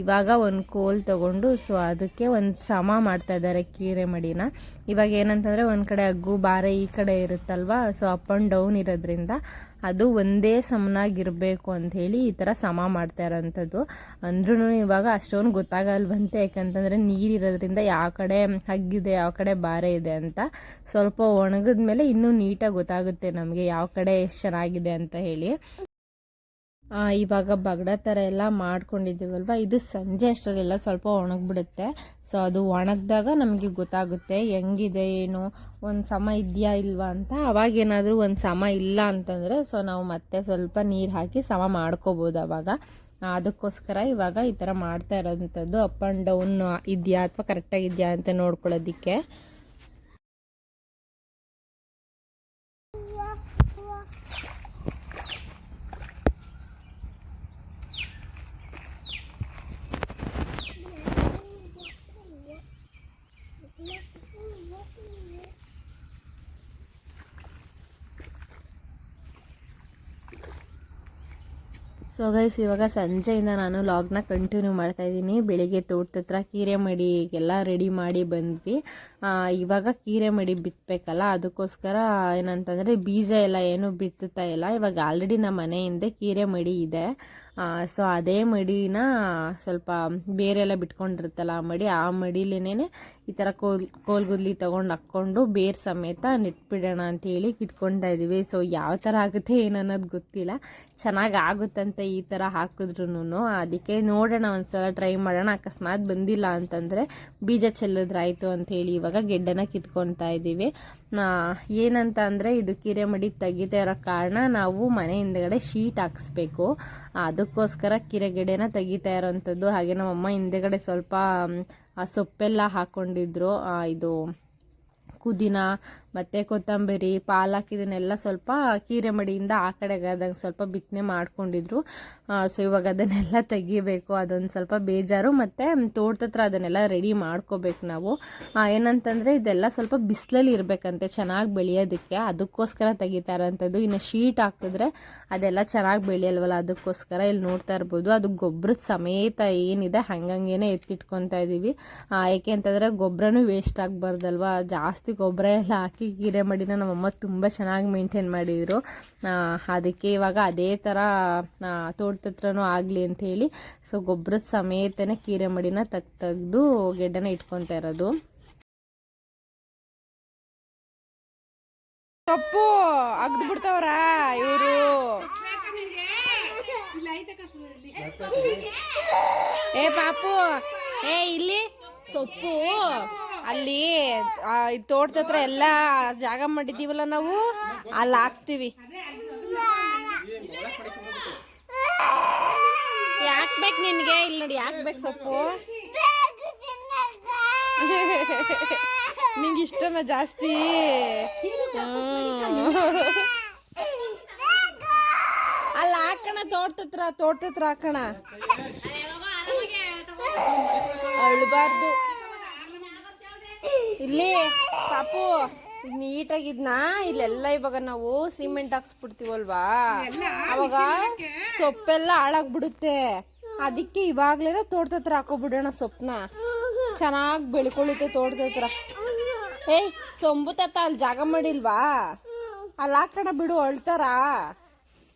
ಇವಾಗ ಒಂದು ಕೋಲ್ ತಗೊಂಡು ಸೊ ಅದಕ್ಕೆ ಒಂದು ಸಮ ಮಾಡ್ತಾ ಇದ್ದಾರೆ ಕೀರೆ ಮಡಿನ. ಇವಾಗ ಏನಂತಂದರೆ ಒಂದು ಕಡೆ ಹಗ್ಗು, ಬಾರೆ ಈ ಕಡೆ ಇರುತ್ತಲ್ವಾ ಸೊ ಅಪ್ ಆ್ಯಂಡ್ ಡೌನ್ ಇರೋದ್ರಿಂದ ಅದು ಒಂದೇ ಸಮನಾಗಿರಬೇಕು ಅಂಥೇಳಿ ಈ ಥರ ಸಮ ಮಾಡ್ತಾ ಇರೋಂಥದ್ದು. ಅಂದ್ರೂ ಇವಾಗ ಅಷ್ಟೊಂದು ಗೊತ್ತಾಗಲ್ವಂತೆ, ಯಾಕಂತಂದರೆ ನೀರಿರೋದ್ರಿಂದ ಯಾವ ಕಡೆ ಹಗ್ಗಿದೆ, ಯಾವ ಕಡೆ ಬಾರೆ ಇದೆ ಅಂತ. ಸ್ವಲ್ಪ ಒಣಗಿದ ಮೇಲೆ ಇನ್ನೂ ನೀಟಾಗಿ ಗೊತ್ತಾಗುತ್ತೆ ನಮಗೆ ಯಾವ ಕಡೆ ಎಷ್ಟು ಚೆನ್ನಾಗಿದೆ ಅಂತ ಹೇಳಿ. ಇವಾಗ ಬಗಡ ಥರ ಎಲ್ಲ ಮಾಡ್ಕೊಂಡಿದ್ದೀವಲ್ವ? ಇದು ಸಂಜೆ ಅಷ್ಟರಲ್ಲೆಲ್ಲ ಸ್ವಲ್ಪ ಒಣಗಿಬಿಡುತ್ತೆ. ಸೊ ಅದು ಒಣಗಿದಾಗ ನಮಗೆ ಗೊತ್ತಾಗುತ್ತೆ ಹೆಂಗಿದೆ, ಏನು, ಒಂದು ಸಮ ಇದೆಯಾ ಇಲ್ವಾ ಅಂತ. ಅವಾಗೇನಾದರೂ ಒಂದು ಸಮ ಇಲ್ಲ ಅಂತಂದರೆ ಸೊ ನಾವು ಮತ್ತೆ ಸ್ವಲ್ಪ ನೀರು ಹಾಕಿ ಸಮ ಮಾಡ್ಕೋಬೋದು ಅವಾಗ. ಅದಕ್ಕೋಸ್ಕರ ಇವಾಗ ಈ ಥರ ಮಾಡ್ತಾ ಇರೋಂಥದ್ದು ಅಪ್ ಆ್ಯಂಡ್ ಡೌನ್ ಇದೆಯಾ ಅಥವಾ ಕರೆಕ್ಟಾಗಿದೆಯಾ ಅಂತ ನೋಡ್ಕೊಳ್ಳೋದಕ್ಕೆ. ಸೊ ಗೈಸ್ ಇವಾಗ ಸಂಜೆಯಿಂದ ನಾನು ಲಾಗ್ನ ಕಂಟಿನ್ಯೂ ಮಾಡ್ತಾ ಇದ್ದೀನಿ. ಬೆಳಿಗ್ಗೆ ತೋಟದ ಹತ್ರ ಕೀರೆ ಮಡಿ ಎಲ್ಲ ರೆಡಿ ಮಾಡಿ ಬಂದ್ವಿ. ಇವಾಗ ಕೀರೆ ಮಡಿ ಬಿತ್ತಬೇಕಲ್ಲ ಅದಕ್ಕೋಸ್ಕರ ಏನಂತಂದರೆ ಬೀಜ ಎಲ್ಲ ಏನು ಬಿತ್ತುತ್ತಾ ಇಲ್ಲ. ಇವಾಗ ಆಲ್ರೆಡಿ ನಮ್ಮ ಮನೆ ಹಿಂದೆ ಕೀರೆ ಮಡಿ ಇದೆ. ಸೊ ಅದೇ ಮಡಿನ ಸ್ವಲ್ಪ ಬೇರೆಲ್ಲ ಬಿಟ್ಕೊಂಡಿರುತ್ತಲ್ಲ ಆ ಮಡಿ, ಆ ಮಡಿಲೇನೆ ಈ ಥರ ಕೋಲ್, ಕೋಲ್ಗುದ್ಲಿ ತೊಗೊಂಡು ಹಾಕ್ಕೊಂಡು ಬೇರ್ ಸಮೇತ ನೆಟ್ಬಿಡೋಣ ಅಂತೇಳಿ ಕಿತ್ಕೊಳ್ತಾ ಇದ್ದೀವಿ. ಸೊ ಯಾವ ಥರ ಆಗುತ್ತೆ ಏನನ್ನೋದು ಗೊತ್ತಿಲ್ಲ. ಚೆನ್ನಾಗಿ ಆಗುತ್ತಂತೆ ಈ ಥರ ಹಾಕಿದ್ರು ಅದಕ್ಕೆ ನೋಡೋಣ ಒಂದ್ಸಲ ಟ್ರೈ ಮಾಡೋಣ. ಅಕಸ್ಮಾತ್ ಬಂದಿಲ್ಲ ಅಂತಂದರೆ ಬೀಜ ಚೆಲ್ಲಿದ್ರಾಯ್ತು ಅಂಥೇಳಿ ಇವಾಗ ಗೆಡ್ಡೆನ ಕಿತ್ಕೊತಾ ಇದ್ದೀವಿ. ಏನಂತ ಅಂದರೆ ಇದು ಕಿರೆಮಡಿ ತೆಗಿತಾ ಇರೋ ಕಾರಣ ನಾವು ಮನೆ ಹಿಂದೆಗಡೆ ಶೀಟ್ ಹಾಕಿಸ್ಬೇಕು. ಅದಕ್ಕೋಸ್ಕರ ಕೀರೆ ಗೆಡೆನ ತೆಗಿತಾ ಇರೋವಂಥದ್ದು ಹಾಗೆ ನಮ್ಮಮ್ಮ ಹಿಂದೆಗಡೆ ಸ್ವಲ್ಪ ಆ ಸೊಪ್ಪೆಲ್ಲ ಹಾಕ್ಕೊಂಡಿದ್ರು ಇದು ಪುದೀನ ಮತ್ತು ಕೊತ್ತಂಬರಿ, ಪಾಲಕ್ ಇದನ್ನೆಲ್ಲ ಸ್ವಲ್ಪ ಕೀರೆಮಡಿಯಿಂದ ಆ ಕಡೆಗೆ ಆದಂಗೆ ಸ್ವಲ್ಪ ಬಿತ್ತನೆ ಮಾಡ್ಕೊಂಡಿದ್ರು. ಸೊ ಇವಾಗ ಅದನ್ನೆಲ್ಲ ತೆಗಿಬೇಕು, ಅದೊಂದು ಸ್ವಲ್ಪ ಬೇಜಾರು. ಮತ್ತು ತೋಟದ ಹತ್ರ ಅದನ್ನೆಲ್ಲ ರೆಡಿ ಮಾಡ್ಕೋಬೇಕು ನಾವು. ಏನಂತಂದರೆ ಇದೆಲ್ಲ ಸ್ವಲ್ಪ ಬಿಸಿಲಲ್ಲಿ ಇರಬೇಕಂತೆ ಚೆನ್ನಾಗಿ ಬೆಳೆಯೋದಕ್ಕೆ. ಅದಕ್ಕೋಸ್ಕರ ತೆಗಿತಾ ಇರೋಂಥದ್ದು. ಇನ್ನು ಶೀಟ್ ಹಾಕಿದ್ರೆ ಅದೆಲ್ಲ ಚೆನ್ನಾಗಿ ಬೆಳೆಯಲ್ವಲ್ಲ, ಅದಕ್ಕೋಸ್ಕರ ಇಲ್ಲಿ ನೋಡ್ತಾ ಇರ್ಬೋದು. ಅದು ಗೊಬ್ಬರದ ಸಮೇತ ಏನಿದೆ, ಹಂಗಂಗೇನೆ ಎತ್ತಿಟ್ಕೊತಾ ಇದ್ದೀವಿ ಯಾಕೆ ಅಂತಂದರೆ ಗೊಬ್ಬರನೂ ವೇಸ್ಟ್ ಆಗಬಾರ್ದಲ್ವ? ಜಾಸ್ತಿ ಗೊಬ್ಬರ ಎಲ್ಲ ಹಾಕಿ ಕೀರೆ ಮಡಿನ ನಮ್ಮಮ್ಮ ತುಂಬ ಚೆನ್ನಾಗಿ ಮೇಂಟೈನ್ ಮಾಡಿದರು. ಅದಕ್ಕೆ ಇವಾಗ ಅದೇ ಥರ ತೋಟದ ಹತ್ರನೂ ಆಗಲಿ ಅಂಥೇಳಿ ಸೊ ಗೊಬ್ಬರದ ಸಮೇತನೇ ಕೀರೆ ಮಡಿನ ತಗ್, ತೆಗೆದು ಗೆಡ್ಡೆನ ಇಟ್ಕೊತಾ ಇರೋದು. ಸೊಪ್ಪು ಅಗ್ದು ಬಿಡ್ತಾವ್ರ ಇವರು? ಏ ಪಾಪು, ಏ ಇಲ್ಲಿ ಸೊಪ್ಪು. ಅಲ್ಲಿ ಇದು ತೋಟದ ಹತ್ರ ಎಲ್ಲ ಜಾಗ ಮಾಡಿದ್ದೀವಲ್ಲ ನಾವು, ಅಲ್ಲಿ ಹಾಕ್ತೀವಿ. ಯಾಕೆ ಬೇಕು ನಿನಗೆ? ಇಲ್ಲಿ ನೋಡಿ ಯಾಕೆ ಬೇಕು ಸೊಪ್ಪು? ನಿಂಗೆ ಇಷ್ಟನ ಜಾಸ್ತಿ. ಅಲ್ಲ ಹತ್ರ ತೋಟತ್ರ ತೋಟತ್ರ ಹಾಕೋಣ. ಅಳ್ಬಾರ್ದು. ಇಲ್ಲಿ ಪಾಪು ನೀಟಾಗಿ ನೀಟಾಗಿದ್ನ ಇಲ್ಲೆಲ್ಲ ಇವಾಗ ನಾವು ಸಿಮೆಂಟ್ ಹಾಕ್ಸ್ಬಿಡ್ತೀವಲ್ವಾ? ಅವಾಗ ಸೊಪ್ಪೆಲ್ಲ ಹಾಳಾಗ್ಬಿಡುತ್ತೆ. ಅದಕ್ಕೆ ಇವಾಗ್ಲೇನ ತೋಟದ ಹತ್ರ ಹಾಕೋಬಿಡೋಣ ಸೊಪ್ಪನ್ನ ಚೆನ್ನಾಗಿ ಬೆಳ್ಕೊಳ್ಳುತ್ತೆ ತೋಟದ ಹತ್ರ. ಏಯ್ ಸೊಂಬು ತತ್ತ ಅಲ್ಲಿ ಜಾಗ ಮಾಡಿಲ್ವಾ? ಅಲ್ಲಿ ಹಾಕೋಣ ಬಿಡು ಅಳ್ತಾರ?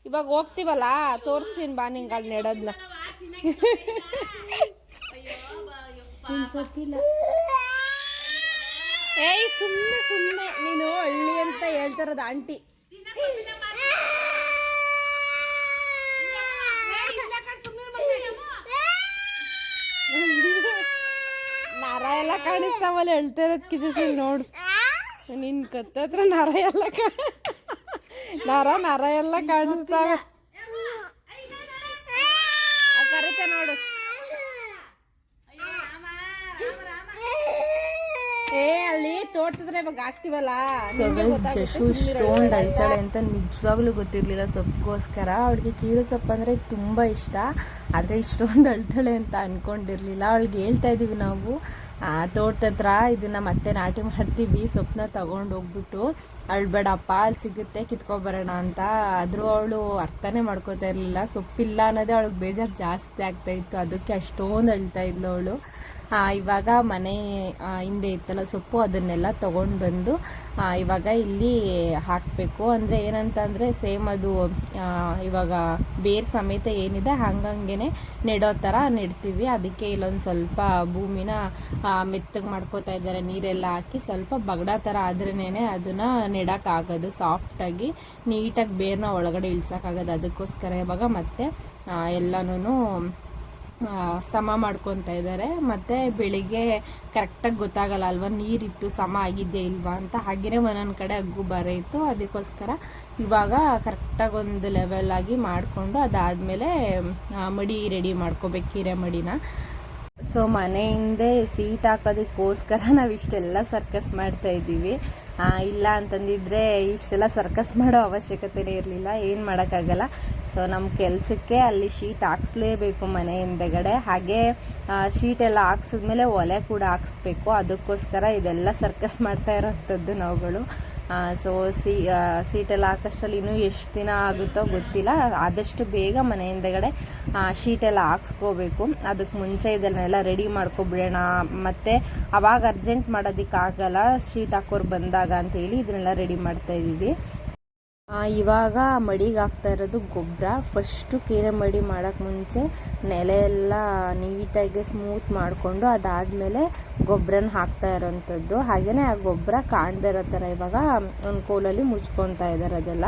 ಇವಾಗ ಹೋಗ್ತೀವಲ್ಲ? ತೋರಿಸ್ತೀನಿ ಬಾ ನಿಂಗೆ ಅಲ್ಲಿ ನೆಡೋದ್ನ. ಏಯ್ ಸುಮ್ಮನೆ ಸುಮ್ಮನೆ ನೀನು ಹಳ್ಳಿ ಅಂತ ಹೇಳ್ತಾರದ ಆಂಟಿ. ನರ ಎಲ್ಲ ಕಾಣಿಸ್ತಾವಲ್ಲ ಹೇಳ್ತಾ ಇರೋದ್ಕಿಂತ ನೋಡು. ನಿನ್ ಕತ್ತತ್ರ ನರ ಎಲ್ಲ ಕಾ ನರ ನರ ಎಲ್ಲ ಕಾಣಿಸ್ತಾವೆ ಆ ಕರಿತ ನೋಡು ಏ ಅಲ್ಲಿ ತೋಟದ್ರ ಇವಾಗ ಹಾಕ್ತಿವಲ್ಲ ಸೊ ಗೈಸ್ ಜಶು ಇಷ್ಟೊಂದು ಅಳ್ತಾಳೆ ಅಂತ. ನಿಜವಾಗ್ಲೂ ಗೊತ್ತಿರಲಿಲ್ಲ ಸೊಪ್ಪಿಗೋಸ್ಕರ ಅವಳಿಗೆ ಕೀರು ಸೊಪ್ಪು ಅಂದರೆ ತುಂಬ ಇಷ್ಟ. ಆದರೆ ಇಷ್ಟೊಂದು ಅಳ್ತಾಳೆ ಅಂತ ಅಂದ್ಕೊಂಡಿರಲಿಲ್ಲ ಅವಳಿಗೆ ಹೇಳ್ತಾ ಇದ್ದೀವಿ ನಾವು ಆ, ತೋಟದ ಹತ್ರ ಇದನ್ನು ಮತ್ತೆ ನಾಟಿ ಮಾಡ್ತೀವಿ ಸೊಪ್ಪನ್ನ ತಗೊಂಡು ಹೋಗ್ಬಿಟ್ಟು ಅಳ್ಬೇಡಪ್ಪ ಅಲ್ಲಿ ಸಿಗುತ್ತೆ ಕಿತ್ಕೊಬರೋಣ ಅಂತ. ಆದರೂ ಅವಳು ಅರ್ಥನೇ ಮಾಡ್ಕೋತಾ ಇರಲಿಲ್ಲ. ಸೊಪ್ಪಿಲ್ಲ ಅನ್ನೋದೇ ಅವಳಿಗೆ ಬೇಜಾರು ಜಾಸ್ತಿ ಆಗ್ತಾ ಇತ್ತು. ಅದಕ್ಕೆ ಅಷ್ಟೊಂದು ಅಳ್ತಾ ಇದ್ಲು ಅವಳು. ಇವಾಗ ಮನೆ ಹಿಂದೆ ಇತ್ತಲ್ಲ ಸೊಪ್ಪು ಅದನ್ನೆಲ್ಲ ತೊಗೊಂಡು ಬಂದು ಇವಾಗ ಇಲ್ಲಿ ಹಾಕಬೇಕು. ಅಂದರೆ ಏನಂತಂದರೆ ಸೇಮ್ ಅದು ಇವಾಗ ಬೇರ್ ಸಮೇತ ಏನಿದೆ ಹಂಗಂಗೆ ನೆಡೋ ಥರ ನೆಡ್ತೀವಿ. ಅದಕ್ಕೆ ಇಲ್ಲೊಂದು ಸ್ವಲ್ಪ ಭೂಮಿನ ಮೆತ್ತಗೆ ಮಾಡ್ಕೋತಾ ಇದ್ದಾರೆ. ನೀರೆಲ್ಲ ಹಾಕಿ ಸ್ವಲ್ಪ ಬಗಡ ಥರ ಆದ್ರೇ ಅದನ್ನು ನೆಡೋಕ್ಕಾಗೋದು ಸಾಫ್ಟಾಗಿ ನೀಟಾಗಿ ಬೇರ್ನ ಒಳಗಡೆ ಇಳ್ಸೋಕ್ಕಾಗೋದು ಅದಕ್ಕೋಸ್ಕರ ಇವಾಗ ಮತ್ತೆ ಎಲ್ಲನೂ ಸಮ ಮಾಡ್ಕೊತಾ ಇದ್ದಾರೆ ಮತ್ತು ಬೆಳಿಗ್ಗೆ ಕರೆಕ್ಟಾಗಿ ಗೊತ್ತಾಗಲ್ಲ ಅಲ್ವಾ ನೀರಿತ್ತು ಸಮ ಆಗಿದ್ದೇ ಇಲ್ವಾ ಅಂತ. ಹಾಗೆಯೇ ಒಂದೊಂದು ಕಡೆ ಅಗ್ಗು ಬರ ಇತ್ತು ಅದಕ್ಕೋಸ್ಕರ ಇವಾಗ ಕರೆಕ್ಟಾಗಿ ಒಂದು ಲೆವೆಲ್ ಆಗಿ ಮಾಡಿಕೊಂಡು ಅದಾದ್ಮೇಲೆ ಮಡಿ ರೆಡಿ ಮಾಡ್ಕೋಬೇಕು ಹೀರೆ ಮಡಿನ ಸೊ ಮನೆ ಹಿಂದೆ ಸೀಟ್ ಹಾಕೋದಕ್ಕೋಸ್ಕರ ನಾವು ಇಷ್ಟೆಲ್ಲ ಸರ್ಕಸ್ ಮಾಡ್ತಾ ಇದ್ದೀವಿ. ಇಲ್ಲ ಅಂತಂದಿದ್ರೆ ಇಷ್ಟೆಲ್ಲ ಸರ್ಕಸ್ ಮಾಡೋ ಅವಶ್ಯಕತೆನೇ ಇರಲಿಲ್ಲ, ಏನು ಮಾಡೋಕ್ಕಾಗಲ್ಲ. ಸೊ ನಮ್ಮ ಕೆಲಸಕ್ಕೆ ಅಲ್ಲಿ ಶೀಟ್ ಹಾಕ್ಸ್ಲೇಬೇಕು ಮನೆ ಹಿಂದೆಗಡೆ. ಹಾಗೆ ಶೀಟ್ ಎಲ್ಲ ಹಾಕ್ಸಿದ್ಮೇಲೆ ಒಲೆ ಕೂಡ ಹಾಕ್ಸ್ಬೇಕು. ಅದಕ್ಕೋಸ್ಕರ ಇದೆಲ್ಲ ಸರ್ಕಸ್ ಮಾಡ್ತಾ ಇರೋಂಥದ್ದು ನಾವುಗಳು. ಸೊ ಸಿ ಸೀಟೆಲ್ಲ ಹಾಕೋಷ್ಟಲ್ಲಿ ಇನ್ನೂ ಎಷ್ಟು ದಿನ ಆಗುತ್ತೋ ಗೊತ್ತಿಲ್ಲ. ಆದಷ್ಟು ಬೇಗ ಮನೆ ಹಿಂದೆಗಡೆ ಶೀಟೆಲ್ಲ ಹಾಕ್ಸ್ಕೋಬೇಕು. ಅದಕ್ಕೆ ಮುಂಚೆ ಇದನ್ನೆಲ್ಲ ರೆಡಿ ಮಾಡ್ಕೊಬಿಡೋಣ. ಮತ್ತು ಅವಾಗ ಅರ್ಜೆಂಟ್ ಮಾಡೋದಕ್ಕಾಗಲ್ಲ ಶೀಟ್ ಹಾಕೋರು ಬಂದಾಗ ಅಂತೇಳಿ ಇದನ್ನೆಲ್ಲ ರೆಡಿ ಮಾಡ್ತಾ ಆ, ಇವಾಗ ಮಡಿಗೆ ಹಾಕ್ತಾ ಇರೋದು ಗೊಬ್ಬರ ಫಸ್ಟು ಕೀರೆ ಮಡಿ ಮಾಡೋಕ್ಕೆ ಮುಂಚೆ ನೆಲೆ ಎಲ್ಲ ನೀಟಾಗಿ ಸ್ಮೂತ್ ಮಾಡಿಕೊಂಡು ಅದಾದಮೇಲೆ ಗೊಬ್ಬರನ ಹಾಕ್ತಾ ಇರೋಂಥದ್ದು. ಹಾಗೆಯೇ ಆ ಗೊಬ್ಬರ ಕಾಣದೇ ಇರೋ ಥರ ಇವಾಗ ಒಂದು ಕೋಲಲ್ಲಿ ಮುಚ್ಕೊತಾ ಇದ್ದಾರೆ ಅದೆಲ್ಲ.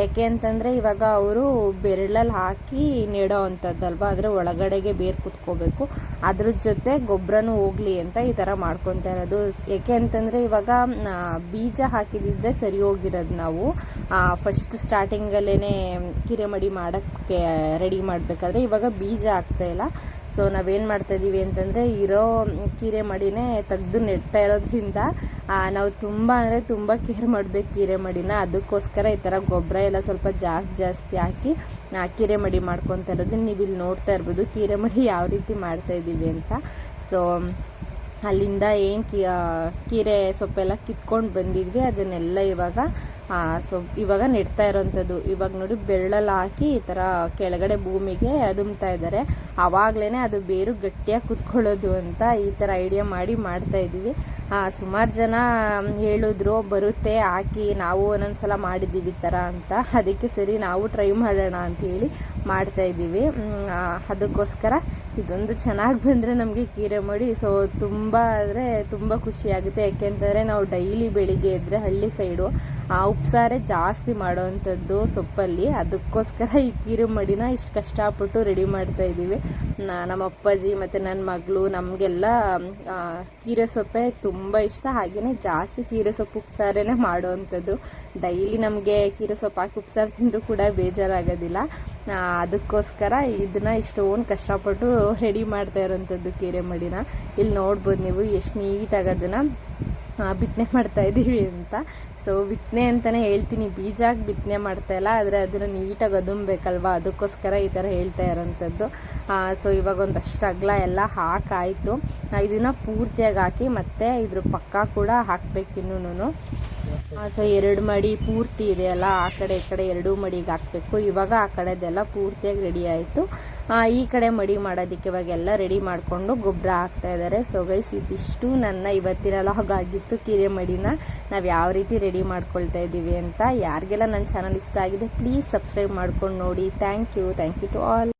ಯಾಕೆ ಅಂತಂದರೆ ಇವಾಗ ಅವರು ಬೆರಳಲ್ಲಿ ಹಾಕಿ ನೆಡೋ ಅಂಥದ್ದಲ್ವ? ಅಂದರೆ ಒಳಗಡೆಗೆ ಬೇರು ಕುತ್ಕೋಬೇಕು. ಅದ್ರ ಜೊತೆ ಗೊಬ್ಬರನೂ ಹೋಗಲಿ ಅಂತ ಈ ಥರ ಮಾಡ್ಕೊತಾ ಇರೋದು. ಯಾಕೆ ಅಂತಂದರೆ ಇವಾಗ ಬೀಜ ಹಾಕಿದಿದ್ರೆ ಸರಿ ಹೋಗಿರೋದು ನಾವು. ಫಸ್ಟ್ ಸ್ಟಾರ್ಟಿಂಗಲ್ಲೇ ಕಿರೆಮಡಿ ಮಾಡೋಕ್ಕೆ ರೆಡಿ ಮಾಡಬೇಕಾದ್ರೆ ಇವಾಗ ಬೀಜ ಆಗ್ತಾ ಇಲ್ಲ. ಸೊ ನಾವೇನು ಮಾಡ್ತಾ ಇದ್ದೀವಿ ಅಂತಂದರೆ ಇರೋ ಕೀರೆ ಮಡಿನೇ ತೆಗೆದು ನೆಡ್ತಾ ಇರೋದ್ರಿಂದ ನಾವು ತುಂಬ ಅಂದರೆ ತುಂಬ ಕೇರ್ ಮಾಡಬೇಕು ಕೀರೆ ಮಡಿನ. ಅದಕ್ಕೋಸ್ಕರ ಈ ಥರ ಗೊಬ್ಬರ ಎಲ್ಲ ಸ್ವಲ್ಪ ಜಾಸ್ತಿ ಜಾಸ್ತಿ ಹಾಕಿ ಕೀರೆ ಮಡಿ ಮಾಡ್ಕೊತಾ ಇರೋದು ನೀವು ಇಲ್ಲಿ ನೋಡ್ತಾ ಇರ್ಬೋದು ಕೀರೆ ಮಡಿ ಯಾವ ರೀತಿ ಮಾಡ್ತಾ ಇದ್ದೀವಿ ಅಂತ. ಸೊ ಅಲ್ಲಿಂದ ಏನು ಕೀರೆ ಸೊಪ್ಪೆಲ್ಲ ಕಿತ್ಕೊಂಡು ಬಂದಿದ್ವಿ. ಅದನ್ನೆಲ್ಲ ಇವಾಗ ಸೊ ಇವಾಗ ನೆಡ್ತಾ ಇರೋವಂಥದ್ದು ಇವಾಗ ನೋಡಿ ಬೆರಳಲ್ಲಿ ಹಾಕಿ ಈ ಥರ ಕೆಳಗಡೆ ಭೂಮಿಗೆ ಅದುಮ್ತಾ ಇದ್ದಾರೆ ಆವಾಗಲೇ ಅದು ಬೇರು ಗಟ್ಟಿಯಾಗಿ ಕುತ್ಕೊಳ್ಳೋದು ಅಂತ ಈ ಥರ ಐಡಿಯಾ ಮಾಡಿ ಮಾಡ್ತಾ ಇದ್ದೀವಿ. ಸುಮಾರು ಜನ ಹೇಳಿದ್ರು, ಬರುತ್ತೆ, ಹಾಕಿ ನಾವು ಒಂದೊಂದ್ಸಲ ಮಾಡಿದ್ದೀವಿ ಈ ಥರ ಅಂತ. ಅದಕ್ಕೆ ಸರಿ, ನಾವು ಟ್ರೈ ಮಾಡೋಣ ಅಂತ ಹೇಳಿ ಮಾಡ್ತಾ ಇದ್ದೀವಿ. ಅದಕ್ಕೋಸ್ಕರ ಇದೊಂದು ಚೆನ್ನಾಗಿ ಬಂದರೆ ನಮಗೆ ಕೀರೆ ಮಾಡಿ ಸೊ ತುಂಬ ಅಂದರೆ ತುಂಬ ಖುಷಿಯಾಗುತ್ತೆ ಯಾಕೆಂತಂದರೆ ನಾವು ಡೈಲಿ ಬೆಳಿಗ್ಗೆ ಇದ್ದರೆ ಹಳ್ಳಿ ಸೈಡು ಆ ಉಪ್ಸಾರೆ ಜಾಸ್ತಿ ಮಾಡೋವಂಥದ್ದು ಸೊಪ್ಪಲ್ಲಿ. ಅದಕ್ಕೋಸ್ಕರ ಈ ಕೀರೆ ಮಡಿನ ಇಷ್ಟು ಕಷ್ಟಪಟ್ಟು ರೆಡಿ ಮಾಡ್ತಾ ಇದ್ದೀವಿ. ನಮ್ಮ ಅಪ್ಪಾಜಿ ಮತ್ತು ನನ್ನ ಮಗಳು ನಮಗೆಲ್ಲ ಕೀರೆ ಸೊಪ್ಪೆ ತುಂಬ ಇಷ್ಟ. ಹಾಗೆಯೇ ಜಾಸ್ತಿ ಕೀರೆ ಸೊಪ್ಪು ಉಪ್ಸಾರೇ ಮಾಡೋವಂಥದ್ದು ಡೈಲಿ ನಮಗೆ ಕೀರೆ ಸೊಪ್ಪು ಹಾಕಿ ಉಪ್ಸಾರು ತಿಂದರೂ ಕೂಡ ಬೇಜಾರಾಗೋದಿಲ್ಲ. ಅದಕ್ಕೋಸ್ಕರ ಇದನ್ನ ಇಷ್ಟೊಂದು ಕಷ್ಟಪಟ್ಟು ರೆಡಿ ಮಾಡ್ತಾ ಇರೋಂಥದ್ದು ಕೀರೆ ಮಡಿನ. ಇಲ್ಲಿ ನೋಡ್ಬೋದು ನೀವು ಎಷ್ಟು ನೀಟಾಗಿ ಅದನ್ನು ಬಿತ್ತನೆ ಮಾಡ್ತಾ ಇದ್ದೀವಿ ಅಂತ. ಸೊ ಬಿತ್ತನೆ ಅಂತಲೇ ಹೇಳ್ತೀನಿ. ಬೀಜಾಗಿ ಬಿತ್ತನೆ ಮಾಡ್ತಾ ಇಲ್ಲ, ಆದರೆ ಅದನ್ನು ನೀಟಾಗಿ ಅದುಂಬೇಕಲ್ವಾ ಅದಕ್ಕೋಸ್ಕರ ಈ ಥರ ಹೇಳ್ತಾ ಇರೋಂಥದ್ದು. ಸೊ ಇವಾಗ ಒಂದಷ್ಟು ಅಗಲ ಎಲ್ಲ ಹಾಕಾಯಿತು. ಇದನ್ನು ಪೂರ್ತಿಯಾಗಿ ಹಾಕಿ ಮತ್ತೆ ಇದ್ರ ಪಕ್ಕ ಕೂಡ ಹಾಕ್ಬೇಕು ಇನ್ನೂ ಸೊ ಎರಡು ಮಡಿ ಪೂರ್ತಿ ಇದೆಯಲ್ಲ ಆ ಕಡೆ ಈ ಕಡೆ ಎರಡೂ ಮಡಿಗೆ ಹಾಕಬೇಕು. ಇವಾಗ ಆ ಕಡೆದೆಲ್ಲ ಪೂರ್ತಿಯಾಗಿ ರೆಡಿ ಆಯಿತು. ಈ ಕಡೆ ಮಡಿ ಮಾಡೋದಕ್ಕೆ ಇವಾಗೆಲ್ಲ ರೆಡಿ ಮಾಡಿಕೊಂಡು ಗೊಬ್ಬರ ಹಾಕ್ತಾ ಇದ್ದಾರೆ. ಸೊ ಇದಿಷ್ಟು ನನ್ನ ಇವತ್ತಿನ ಲಾಗ್ ಆಗಿತ್ತು. ಕಿರೆ ಮಡಿನ ನಾವು ಯಾವ ರೀತಿ ರೆಡಿ ಮಾಡ್ಕೊಳ್ತಾ ಇದ್ದೀವಿ ಅಂತ ಯಾರಿಗೆಲ್ಲ ನನ್ನ ಚಾನಲ್ ಇಷ್ಟ ಆಗಿದೆ ಪ್ಲೀಸ್ ಸಬ್ಸ್ಕ್ರೈಬ್ ಮಾಡ್ಕೊಂಡು ನೋಡಿ. Thank you thank you to all